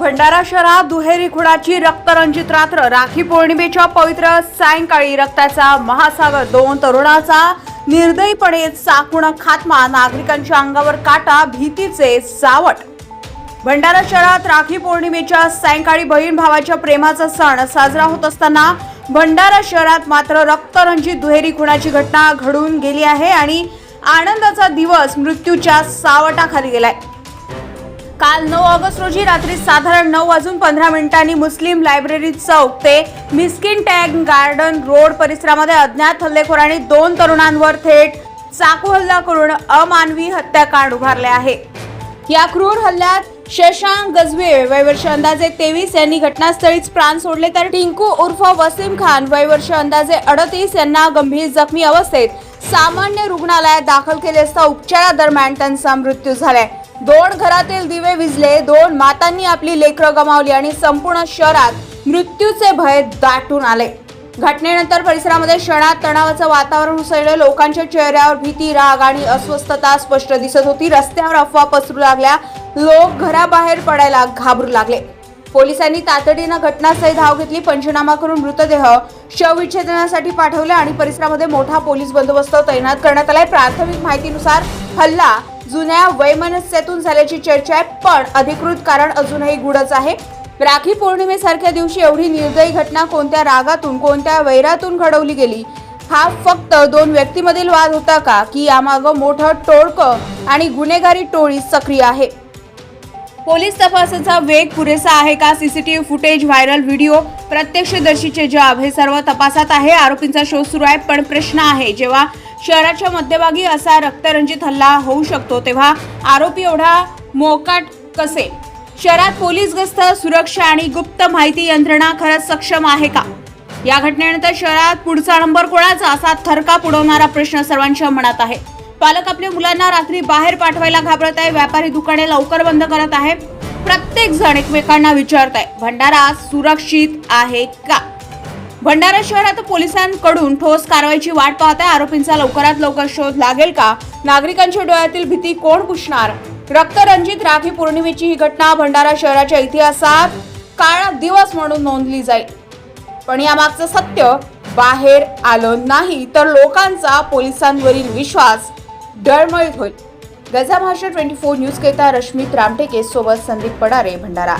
भंडारा शहरात दुहेरी खुणाची रक्तरंजित रात्र राखी पौर्णिमेच्या पवित्र सायंकाळी रक्ताचा महासागर दोन तरुणाचा निर्दयीपणे चाकून खात्मा नागरिकांच्या अंगावर काटा भीतीचे सावट. भंडारा शहरात राखी पौर्णिमेच्या सायंकाळी बहीण भावाच्या प्रेमाचा सण साजरा होत असताना भंडारा शहरात मात्र रक्तरंजित दुहेरी खुणाची घटना घडून गेली आहे आणि आनंदाचा दिवस मृत्यूच्या सावटाखाली गेलाय. काल नऊ ऑगस्ट रोजी रात्री साधारण नऊ वाजून पंधरा मिनिटांनी मुस्लिम लायब्ररी चौक ते मिस्किन टॅग गार्डन रोड परिसरामध्ये अज्ञात हल्लेखोरांनी दोन तरुणांवर थेट चाकू हल्ला करून अमानवी हत्याकांड उभारले आहे. या क्रूर हल्ल्यात शशांक गजबे वयवर्ष अंदाजे तेवीस यांनी घटनास्थळीच प्राण सोडले तर टिंकू उर्फ वसीम खान वयवर्ष अंदाजे अडतीस यांना गंभीर जखमी अवस्थेत सामान्य रुग्णालयात दाखल केले असता उपचारादरम्यान त्यांचा मृत्यू झालाय. दोन घरातील दिवे विजले दोन मातांनी आपली लेकरं गमावली आणि संपूर्ण शहरात मृत्यूचे भय दाटून आले. घटनेनंतर परिसरामध्ये क्षणात तणावाचं वातावरण उसळलं. लोकांच्या चेहऱ्यावर भीती राग आणि अस्वस्थता स्पष्ट दिसत होती. रस्त्यावर अफवा पसरू लागल्या. लोक घराबाहेर पडायला घाबरू लागले. पोलिसांनी तातडीनं घटनास्थळी धाव घेतली. पंचनामा करून मृतदेह शवविच्छेदनासाठी पाठवले आणि परिसरामध्ये मोठा पोलीस बंदोबस्त तैनात करण्यात आलाय. प्राथमिक माहितीनुसार हल्ला जुन्या वैमनस्यातून झाल्याची चर्चा आहे पण अधिकृत कारण अजूनही गुढच आहे. राखी पौर्णिमेसारख्या दिवशी एवढी निर्दयी घटना कोणत्या रागातून कोणत्या वैरातून घडवली गेली? हा फक्त दोन व्यक्तीमधील वाद होता का? की यामागं मोठं टोळकं आणि गुन्हेगारी टोळी सक्रिय आहे. पोलीस तपासाचा वेग पुरेसा आहे का? सीसीटीव्ही फुटेज व्हायरल व्हिडिओ प्रत्यक्षदर्शीचे जाब हे सर्व तपासात आहे. आरोपींचा शोध सुरू आहे पण प्रश्न आहे जेव्हा शहराच्या मध्यभागी असा रक्तरंजित हल्ला होऊ शकतो तेव्हा आरोपी एवढा मोकाट कसे? शहरात पोलीस गस्त सुरक्षा आणि गुप्त माहिती यंत्रणा खरंच सक्षम आहे का? या घटनेनंतर शहरात पुढचा नंबर कोणाचा? असा थरकाप उडवणारा प्रश्न सर्वांच्या मनात आहे. पालक आपल्या मुलांना रात्री बाहेर पाठवायला घाबरत आहे. व्यापारी दुकाने लवकर बंद करत आहे. प्रत्येक जण एकमेकांना विचारत आहे. भंडारा सुरक्षित आहे का? भंडारा शहरात पोलिसांकडून ठोस कारवाईची वाट पाहत आहे. आरोपींचा लवकरात लवकर शोध लागेल का? नागरिकांच्या डोळ्यातील भीती कोण पुसणार? रक्तरंजित राखी पौर्णिमेची ही घटना भंडारा शहराच्या इतिहासात काळा दिवस म्हणून नोंदली जाईल. पण यामागचं सत्य बाहेर आलं नाही तर लोकांचा पोलिसांवरील विश्वास डळमळीत होईल. गजा भाषा ट्वेंटी फोर न्यूज करिता रश्मित रामटेके सोबत संदीप पडारे भंडारा.